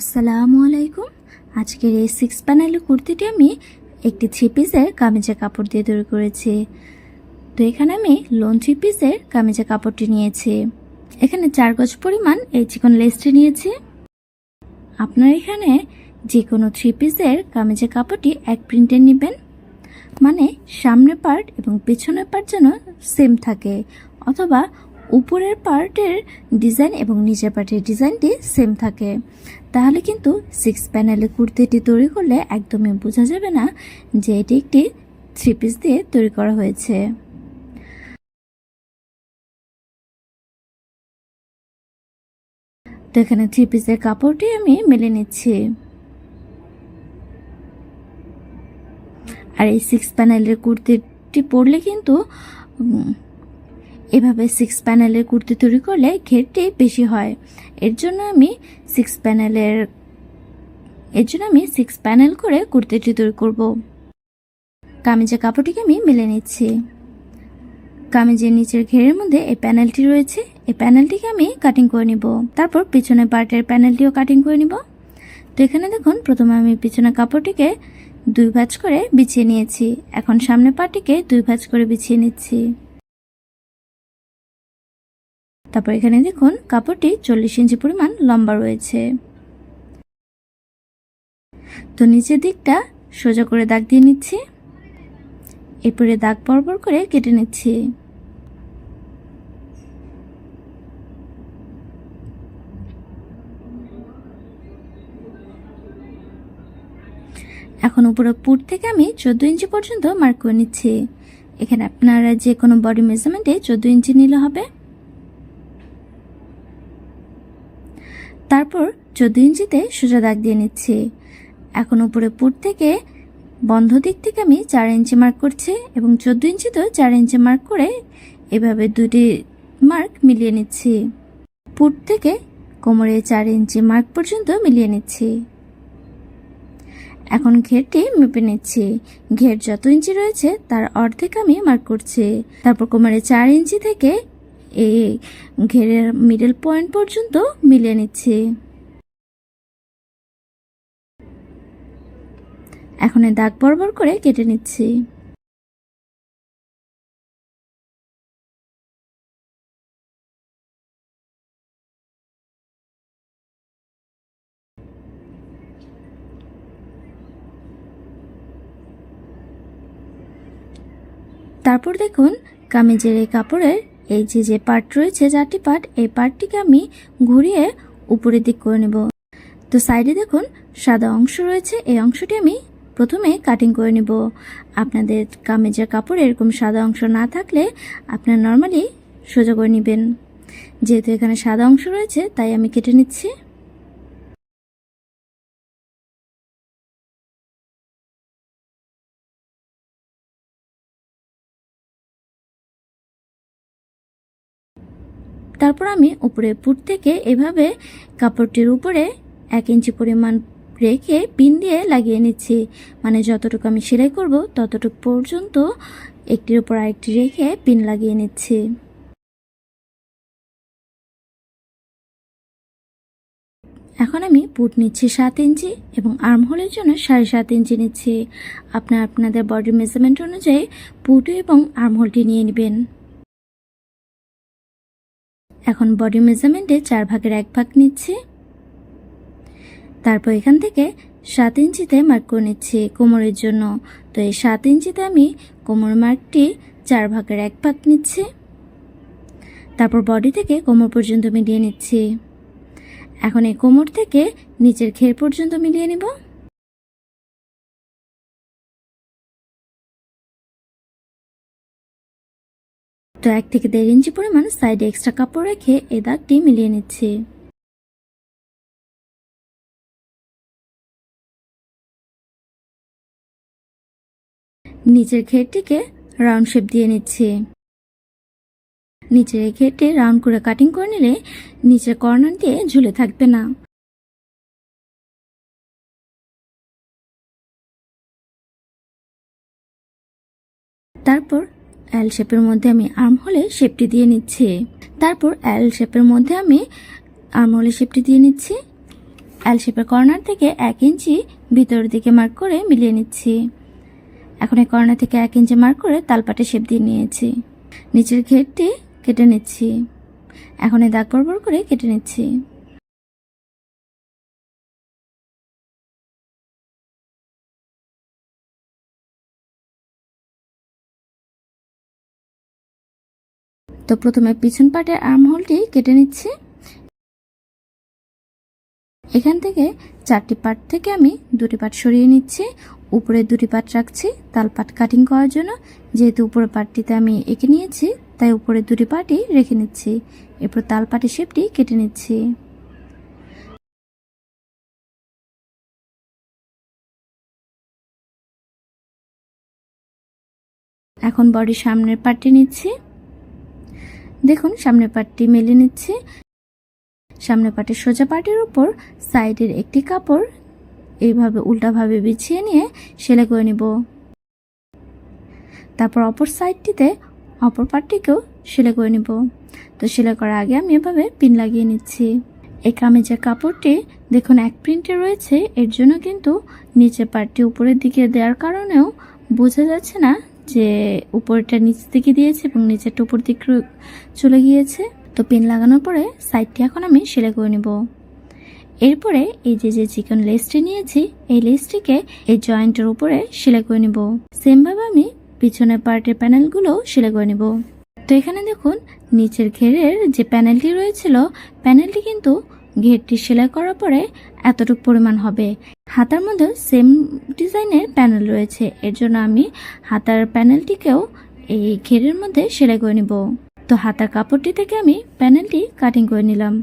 আসসালামু আলাইকুম। আজকের এই সিক্স প্যানেলের কুর্তিটি আমি একটি থ্রি পিসের কামিজের কাপড় দিয়ে তৈরি করেছি। তো এখানে আমি লোন থ্রি পিসের কামিজের কাপড়টি নিয়েছি। এখানে চার গজ পরিমাণ এই চিকন লেসটি নিয়েছি। আপনার এখানে যে কোনো থ্রি পিসের কামিজের কাপড়টি এক প্রিন্টের নেবেন। মানে সামনের পার্ট এবং পেছনের পার্ট যেন সেম থাকে, অথবা উপরের পার্টের ডিজাইন এবং নিচের পার্টের ডিজাইনটি সেম থাকে। তাহলে কিন্তু সিক্স প্যানেলের কুর্তিটি তৈরি করলে একদমই বোঝা যাবে না যে এটি একটি থ্রি পিস দিয়ে তৈরি করা হয়েছে। তো এখানে থ্রি পিসের কাপড়টি আমি মেলে নিচ্ছি। আর এই সিক্স প্যানেলের কুর্তিটি পরলে কিন্তু এভাবে সিক্স প্যানেলের কুর্তি তৈরি করলে ঘেরটি বেশি হয়। এর জন্য আমি সিক্স প্যানেলের এর জন্য আমি সিক্স প্যানেল করে কুর্তিটি তৈরি করব। কামিজের কাপড়টিকে আমি মেলে নিচ্ছি। কামিজের নিচের ঘেরের মধ্যে এই প্যানেলটি রয়েছে। এই প্যানেলটিকে আমি কাটিং করে নিব। তারপর পিছনের পার্টের প্যানেলটিও কাটিং করে নিব। তো এখানে দেখুন, প্রথমে আমি পিছনের কাপড়টিকে দুই ভাঁজ করে বিছিয়ে নিয়েছি। এখন সামনের পার্টিকে দুই ভাঁজ করে বিছিয়ে নিচ্ছি। তারপর এখানে দেখুন, কাপড়টি চল্লিশ ইঞ্চি পরিমাণ লম্বা রয়েছে। তো নিচের দিকটা সোজা করে দাগ দিয়ে নিচ্ছি। এরপরে দাগ বরাবর করে কেটে নিচ্ছি। এখন উপরে পুট থেকে আমি চোদ্দ ইঞ্চি পর্যন্ত মার্ক করে নিচ্ছি। এখানে আপনারা যে কোনো বডি মেজারমেন্টে চোদ্দ ইঞ্চি নিলে হবে। তারপর চোদ্দ ইঞ্চিতে সোজা দাগ দিয়ে নিচ্ছি। এখন উপরে পুট থেকে বন্ধ দিক থেকে আমি চার ইঞ্চি মার্ক করছি এবং চোদ্দ ইঞ্চিতেও চার ইঞ্চি মার্ক করে এভাবে দুটি মার্ক মিলিয়ে নিচ্ছি। পুট থেকে কোমরে চার ইঞ্চি মার্ক পর্যন্ত মিলিয়ে নিচ্ছি। এখন ঘেরটি মেপে নিচ্ছি। ঘের যত ইঞ্চি রয়েছে তার অর্ধেক আমি মার্ক করছি। তারপর কোমরে চার ইঞ্চি থেকে এই ঘেরের মিডল পয়েন্ট পর্যন্ত মিলিয়ে নিচ্ছি। এখন এই দাগ বরাবর করে কেটে নিচ্ছি। তারপর দেখুন কামিজের এই কাপড়ের এই যে যে পার্ট রয়েছে, চারটি পার্ট এই পার্টটিকে আমি ঘুরিয়ে উপরের দিক করে নেব। তো সাইডে দেখুন, সাদা অংশ রয়েছে, এই অংশটি আমি প্রথমে কাটিং করে নেব। আপনাদের কামেজের কাপড় এরকম সাদা অংশ না থাকলে আপনার নর্মালি সোজা করে নেবেন। যেহেতু এখানে সাদা অংশ রয়েছে, তাই আমি কেটে নিচ্ছি। তারপর আমি উপরে পুট থেকে এভাবে কাপড়টির উপরে এক ইঞ্চি পরিমাণ রেখে পিন দিয়ে লাগিয়ে নিচ্ছি। মানে যতটুকু আমি সেলাই করব ততটুকু পর্যন্ত একটির উপর আরেকটি রেখে পিন লাগিয়ে নিচ্ছি। এখন আমি পুট নিচ্ছি সাত ইঞ্চি এবং আর্ম হোলের জন্য সাড়ে সাত ইঞ্চি নিচ্ছি। আপনার আপনাদের বডি মেজারমেন্ট অনুযায়ী পুট এবং আর্ম হোলটি নিয়ে নেবেন। এখন বডি মেজারমেন্টে চার ভাগের এক ভাগ নিচ্ছি। তারপর এখান থেকে সাত ইঞ্চিতে মার্ক করে নিচ্ছি কোমরের জন্য। তো এই সাত ইঞ্চিতে আমি কোমর মার্কটি চার ভাগের এক ভাগ নিচ্ছি। তারপর বডি থেকে কোমর পর্যন্ত মিলিয়ে নিচ্ছি। এখন এই কোমর থেকে নিচের ঘের পর্যন্ত মিলিয়ে নেব। তো এক থেকে দেড় ইঞ্চি পরিমাণ সাইডে এক্সট্রা কাপড় রেখে এই দাগটি মিলিয়ে নিচ্ছি। নিচের ঘেরটিকে রাউন্ড শেপ দিয়ে নিচ্ছি। নিচের ঘেরটি রাউন্ড করে কাটিং করে নিলে নিচের কর্নার দিয়ে ঝুলে থাকবে না। তারপর এল শেপের মধ্যে আমি আর্ম হলে শেপটি দিয়ে নিচ্ছি। তারপর এল শেপের মধ্যে আমি আর্ম হলে শেপটি দিয়ে নিচ্ছি। এল শেপের কর্নার থেকে এক ইঞ্চি ভিতরের দিকে মার্ক করে মিলিয়ে নিচ্ছি। এখন এই কর্নার থেকে এক ইঞ্চি মার্ক করে তালপাটে শেপ দিয়ে নিয়েছি। নিচের ঘেরটি কেটে নিচ্ছি। এখন এই দাগ বরাবর করে কেটে নিচ্ছি। তো প্রথমে পিছন পাটের আর্ম হোলটি কেটে নিচ্ছি। এখান থেকে চারটি পাট থেকে আমি দুটি পাট সরিয়ে নিচ্ছি। উপরে দুটি পাট রাখছি, তাল পাট কাটিং করার জন্য। যেহেতু উপরের পাটটিতে আমি এঁকে নিয়েছি, তাই উপরে দুটি পাটই রেখে নিচ্ছি। এরপর তাল পাটের শেপটি কেটে নিচ্ছি। এখন বডির সামনের পাটটি নিচ্ছি। দেখুন, সামনের পাটটি মেলে নিচ্ছি। সামনের পাটের সোজা পাটির উপর সাইডের একটি কাপড় এইভাবে উল্টাভাবে বিছিয়ে নিয়ে সেলাই করে নিব। তারপর অপর সাইডটিতে অপর পাটটিকেও সেলাই করে নিব। তো সেলাই করার আগে আমি এভাবে পিন লাগিয়ে নিচ্ছি। এই কামিজের কাপড়টি দেখুন, এক প্রিন্টে রয়েছে। এর জন্য কিন্তু নিচে পাটটি উপরের দিকে দেওয়ার কারণেও বোঝা যাচ্ছে না যে উপরটা নিচ দিকে দিয়েছে এবং নিচেরটা উপর দিকে চলে গিয়েছে। তো পেন লাগানোর পরে সাইডটি এখন আমি সেলাই করে নেব। এরপরে এই যে যে চিকন লেসটি নিয়েছি, এই লেসটিকে এই জয়েন্টের উপরে সেলাই করে নেব। সেমভাবে আমি পিছনের পার্টের প্যানেলগুলো সেলাই করে নেব। তো এখানে দেখুন, নিচের ঘেরের যে প্যানেলটি রয়েছিল প্যানেলটি কিন্তু ঘেরটি সেলাই করার পরে এতটুকু পরিমাণ হবে। হাতার মধ্যে সেম ডিজাইনের প্যানেল রয়েছে। এর জন্য আমি হাতার প্যানেলটিকেও এই ঘেরের মধ্যে সেলাই করে নিব। তো হাতার কাপড়টি থেকে আমি প্যানেলটি কাটিং করে নিলাম।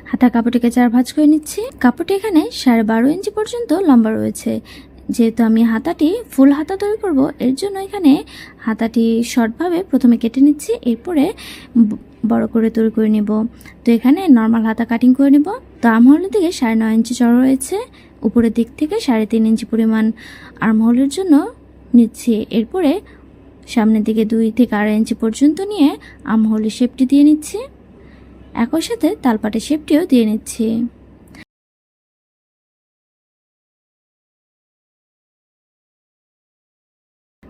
হাতার কাপড়টিকে চার ভাঁজ করে নিচ্ছি। কাপড়টি এখানে সাড়ে বারো ইঞ্চি পর্যন্ত লম্বা রয়েছে। যেহেতু আমি হাতাটি ফুল হাতা তৈরি করব, এর জন্য এখানে হাতাটি শর্টভাবে প্রথমে কেটে নিচ্ছি। এরপরে বড় করে তৈরি করে নেব। তো এখানে নর্মাল হাতা কাটিং করে নেব। তো আর্মহোলের দিকে সাড়ে নয় ইঞ্চি চড় রয়েছে। উপরের দিক থেকে সাড়ে তিন ইঞ্চি পরিমাণ আর্মহোলের জন্য নিচ্ছি। এরপরে সামনের দিকে দুই থেকে আড়াই ইঞ্চি পর্যন্ত নিয়ে আমহলের শেপটি দিয়ে নিচ্ছি। একই সাথে তালপাটের শেপটিও দিয়ে নিচ্ছি।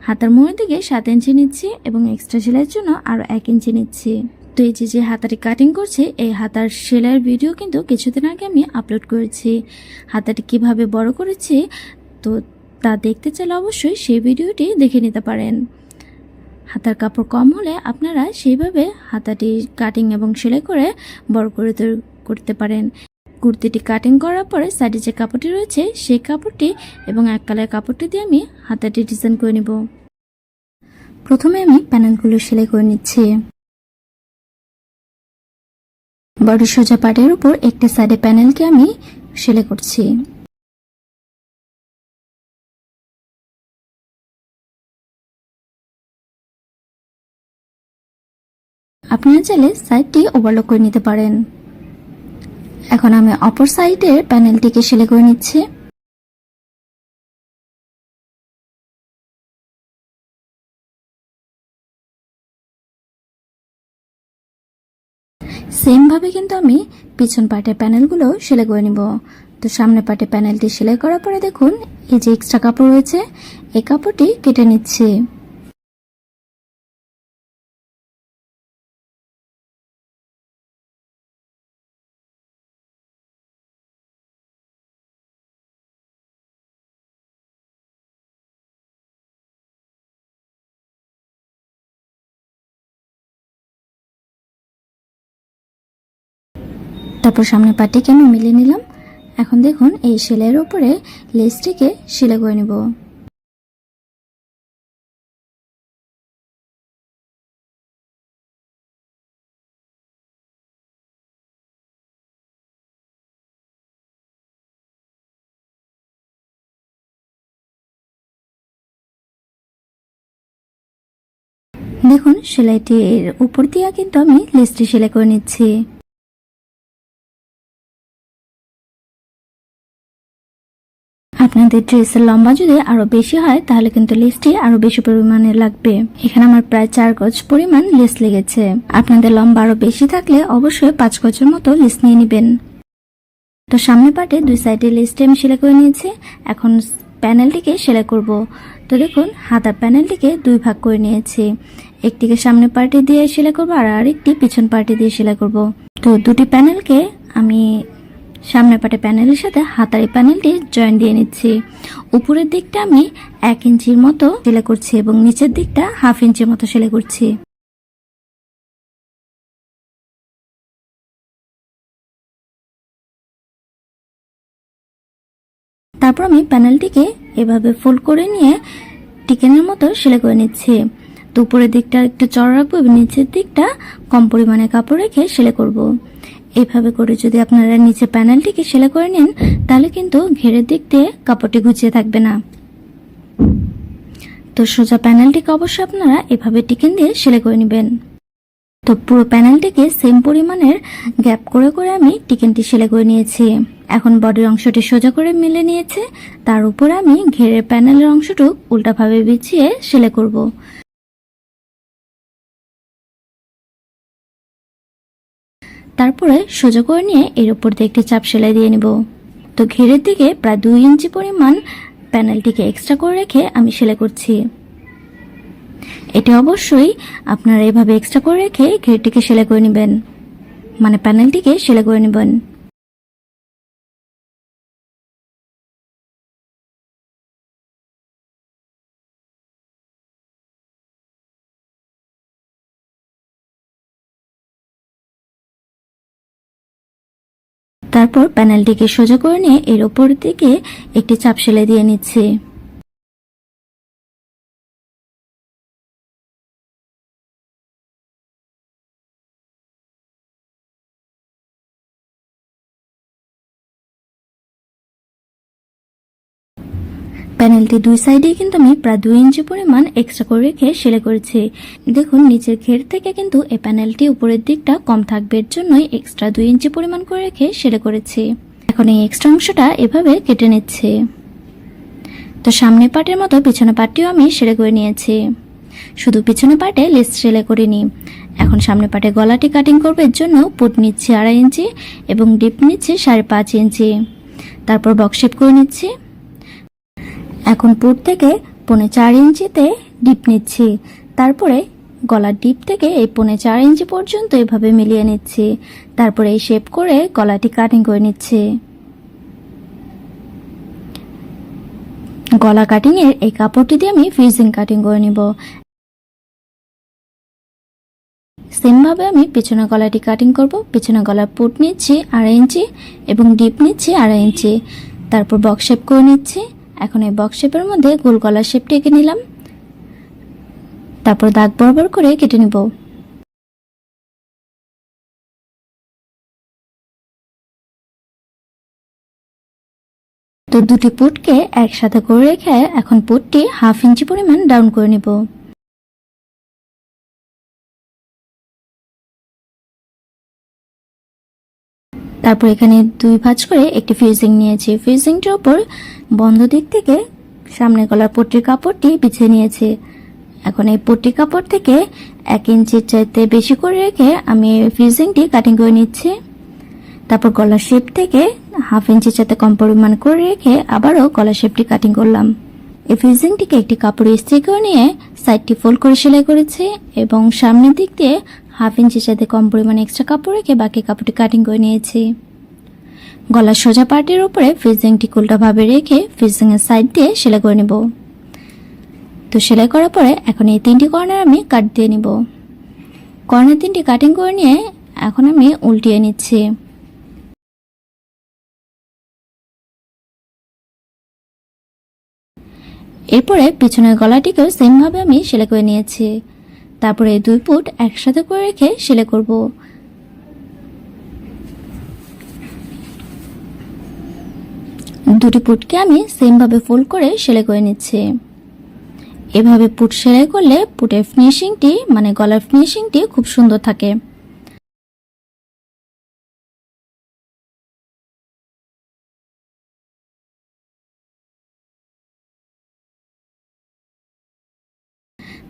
হাতার মোড়ের দিকে সাত ইঞ্চি নিচ্ছি এবং এক্সট্রা সেলাইয়ের জন্য আরও এক ইঞ্চি নিচ্ছি। তো এই যে যে হাতাটি কাটিং করছে, এই হাতার সেলাইয়ের ভিডিও কিন্তু কিছুদিন আগে আমি আপলোড করেছি। হাতাটি কীভাবে বড় করেছি, তো তা দেখতে চাইলে অবশ্যই সেই ভিডিওটি দেখে নিতে পারেন। হাতার কাপড় কম হলে আপনারা সেইভাবে হাতাটি কাটিং এবং সেলাই করে বড় করে করতে পারেন। কুর্তিটি কাটিং করার পরে সাইডে যে কাপড়টি রয়েছে, সেই কাপড়টি এবং এক কালার কাপড়টি দিয়ে আমি হাতাটি ডিজাইন করে নিব। প্রথমে আমি প্যানেলগুলো সেলাই করে নিচ্ছি। বডি সোজা পাটের উপর একটি সাইডে প্যানেলকে আমি সেলে করছি। আপনারা চাইলে সাইডটি ওভারলক করে নিতে পারেন। এখন আমি অপর সাইডের প্যানেলটিকে সেলাই করে নিচ্ছি। সেম ভাবে কিন্তু আমি পিছন পার্টের প্যানেলগুলো সেলাই করে নিব। তো সামনে পার্টের প্যানেলটি সেলাই করার পরে দেখুন, এই যে এক্সট্রা কাপড় রয়েছে, এই কাপড়টি কেটে নিচ্ছি। তারপর সামনের পাটিকে আমি মিলিয়ে নিলাম? এখন দেখুন, এই সেলাইয়ের উপরে লেসটিকে সেলাই করে নেব। দেখুন, সেলাইটির উপর দিয়ে কিন্তু আমি লেসটি সেলাই করে নিচ্ছি। আপনাদের ড্রেসের লম্বা যদি আরও বেশি হয়, তাহলে কিন্তু লেসটি আরও বেশি পরিমাণে লাগবে। এখানে আমার প্রায় চার গজ পরিমাণ লেস লেগেছে। আপনাদের লম্বা আরও বেশি থাকলে অবশ্যই পাঁচ গজের মতো লেস নিয়ে নেবেন। তো সামনে পাটে দুই সাইডে লেসটি আমি সেলাই করে নিয়েছি। এখন প্যানেলটিকে সেলাই করব। তো দেখুন হাতার প্যানেলটিকে দুই ভাগ করে নিয়েছি। একটিকে সামনে পার্টি দিয়ে সেলাই করব আর আরেকটি পিছন পার্টি দিয়ে সেলাই করব। তো দুটি প্যানেলকে আমি সামনের পাটে প্যানেলের সাথে হাতারি প্যানেলটি জয়েন দিয়ে নিচ্ছি। উপরের দিকটা আমি এক ইঞ্চির মতো সেলাই করছি এবং নিচের দিকটা হাফ ইঞ্চির মতো সেলাই করছি। তারপর আমি প্যানেলটিকে এভাবে ফোল্ড করে নিয়ে টিকেনের মতো সেলাই করে নিচ্ছি। তো উপরের দিকটা একটু চড়া রাখব এবং নিচের দিকটা কম পরিমাণে কাপড় রেখে সেলাই করব। এইভাবে করে যদি আপনারা নিচে প্যানেলটিকে সেলাই করে নেন, তাহলে কিন্তু ঘেরের দিক দিয়ে কাপড়টি গুছিয়ে থাকবে না। তো সোজা প্যানেলটিকে অবশ্যই আপনারা এভাবে টিকেন দিয়ে সেলাই করে নেবেন। তো পুরো প্যানেলটিকে সেম পরিমাণের গ্যাপ করে করে আমি টিকেনটি সেলাই করে নিয়েছি। এখন বডির অংশটি সোজা করে মিলে নিয়েছে, তার উপরে আমি ঘেরের প্যানেলের অংশটুক উল্টাভাবে বিছিয়ে সেলাই করব। তারপরে সোজা করে নিয়ে এর উপর দিয়ে একটি চাপ সেলাই দিয়ে নিব। তো ঘেরের দিকে প্রায় দুই ইঞ্চি পরিমাণ প্যানেলটিকে এক্সট্রা করে রেখে আমি সেলাই করছি। এটি অবশ্যই আপনারা এভাবে এক্সট্রা করে রেখে ঘেরটিকে সেলাই করে নেবেন। মানে প্যানেলটিকে সেলাই করে নেবেন। তারপর প্যানেলটিকে সোজা করে নিয়ে এর ওপর দিকে একটি চাপ সেলাই দিয়ে নিচ্ছি। প্যানেলটি দুই সাইডে কিন্তু আমি প্রায় দুই ইঞ্চি পরিমাণ এক্সট্রা করে রেখে সেলাই করেছি। দেখুন, নিচের ঘের থেকে কিন্তু এই প্যানেলটি উপরের দিকটা কম থাকবে, এর জন্যই এক্সট্রা দুই ইঞ্চি পরিমাণ করে রেখে সেলাই করেছি। এখন এই এক্সট্রা অংশটা এভাবে কেটে নিচ্ছে। তো সামনের পাটের মতো পিছনে পাটটিও আমি সেলাই করে নিয়েছি। শুধু পিছনে পাটে লেস সেলাই করিনি। এখন সামনে পাটে গলাটি কাটিং করব, এর জন্য পুট নিচ্ছি আড়াই ইঞ্চি এবং ডিপ নিচ্ছি সাড়ে পাঁচ ইঞ্চি তারপর বক্স শেপ করে নিচ্ছি। এখন পুট থেকে পৌনে চার ইঞ্চিতে ডিপ নিচ্ছি। তারপরে গলার ডিপ থেকে এই পৌনে চার ইঞ্চি পর্যন্ত এভাবে মিলিয়ে নিচ্ছি। তারপরে এই শেপ করে গলাটি কাটিং করে নিচ্ছি। গলা কাটিং এর এই কাপড়টি দিয়ে আমি ফিউজিং কাটিং করে নিব। সেম ভাবে আমি পিছনে গলাটি কাটিং করব। পিছনে গলার পুট নিচ্ছি আড়াই ইঞ্চি এবং ডিপ নিচ্ছি আড়াই ইঞ্চি। তারপর বক্স শেপ করে নিচ্ছি। এখন এই বক্স শেপের মধ্যে গোল গলার শেপটি এঁকে নিলাম। তারপর দাগ বরাবর করে কেটে নিব। তো দুটি পুটকে একসাথে করে রেখে এখন পুটটি হাফ ইঞ্চি পরিমাণ ডাউন করে নিব। তারপর এখানে দুই ভাঁজ করে একটি ফিউজিং নিয়েছি। ফিউজিংটির উপর বন্ধ দিক থেকে সামনে গলার পট্টির কাপড়টি বিছিয়ে নিয়েছি। এখন এই পট্টি কাপড় থেকে এক ইঞ্চির চাইতে বেশি করে রেখে আমি ফিউজিংটি কাটিং করে নিচ্ছি। তারপর গলার শেপ থেকে হাফ ইঞ্চির চাইতে কম পরিমাণ করে রেখে আবারও গলার শেপটি কাটিং করলাম। এই ফিউজিংটিকে একটি কাপড়ে ইস্ত্রি করে নিয়ে সাইডটি ফোল্ড করে সেলাই করেছি এবং সামনের দিক দিয়ে হাফ ইঞ্চির সাথে কম পরিমাণে এক্সট্রা কাপড় রেখে বাকি কাপড়টি কাটিং করে নিয়েছি। গলার সোজা পার্টির উপরে ফিজিংটি উল্টাভাবে রেখে ফিজিং এর সাইড দিয়ে সেলাই করে নেব। তো সেলাই করার পরে এখন এই তিনটি কর্নার আমি কাট দিয়ে নিব। কর্নার তিনটি কাটিং করে নিয়ে এখন আমি উল্টিয়ে নিচ্ছি। এরপরে পিছনের গলাটিকেও সেমভাবে আমি সেলাই করে নিয়েছি। তারপরে দুই ফুট একসাথে করে রেখে সেলাই করব। দুটি পুটকে আমি সেমভাবে ফোল্ড করে সেলাই করে নিচ্ছি। এভাবে পুট সেলাই করলে পুটের ফিনিশিংটি মানে গলার ফিনিশিংটি খুব সুন্দর থাকে।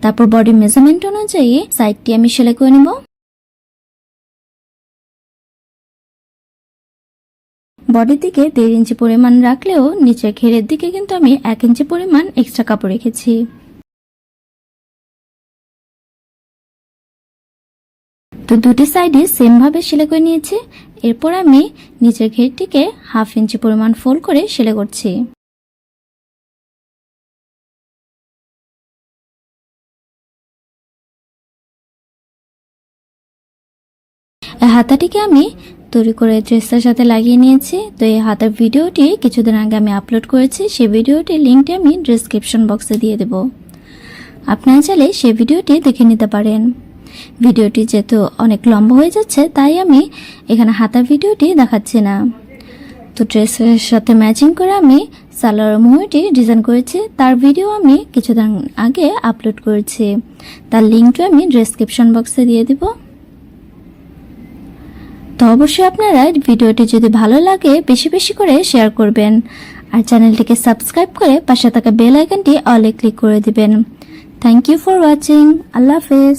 তারপর বডি মেজারমেন্ট অনুযায়ী সাইডটি আমি সেলাই করে নিব। বডির দিকে দেড় ইঞ্চি পরিমাণ রাখলেও নিচের ঘেরের দিকে কিন্তু আমি এক ইঞ্চি পরিমাণ এক্সট্রা কাপড় রেখেছি। তো দুটি সাইডে সেম ভাবে সেলাই করে নিয়েছি। এরপর আমি নিচের ঘেরটিকে হাফ ইঞ্চি পরিমাণ ফোল্ড করে সেলাই করছি। হাতাটিকে আমি তৈরি করে ড্রেসটার সাথে লাগিয়ে নিয়েছি। তো এই হাতার ভিডিওটি কিছুদিন আগে আমি আপলোড করেছি। সেই ভিডিওটির লিঙ্কটি আমি ডিসক্রিপশন বক্সে দিয়ে দেব। আপনারা চাইলে সেই ভিডিওটি দেখে নিতে পারেন। ভিডিওটি যেহেতু অনেক লম্বা হয়ে যাচ্ছে, তাই আমি এখানে হাতার ভিডিওটি দেখাচ্ছি না। তো ড্রেসের সাথে ম্যাচিং করে আমি সালোয়ার মুহুরিটি ডিজাইন করেছি। তার ভিডিও আমি কিছুদিন আগে আপলোড করেছি। তার লিঙ্কটা আমি ডিসক্রিপশন বক্সে দিয়ে দিব। তো অবশ্যই আপনারা ভিডিওটি যদি ভালো লাগে, বেশি বেশি করে শেয়ার করবেন। আর চ্যানেলটিকে সাবস্ক্রাইব করে পাশে থাকা বেল আইকনটি অলে ক্লিক করে দিবেন। থ্যাংক ইউ ফর ওয়াচিং আল্লাহ হাফেজ।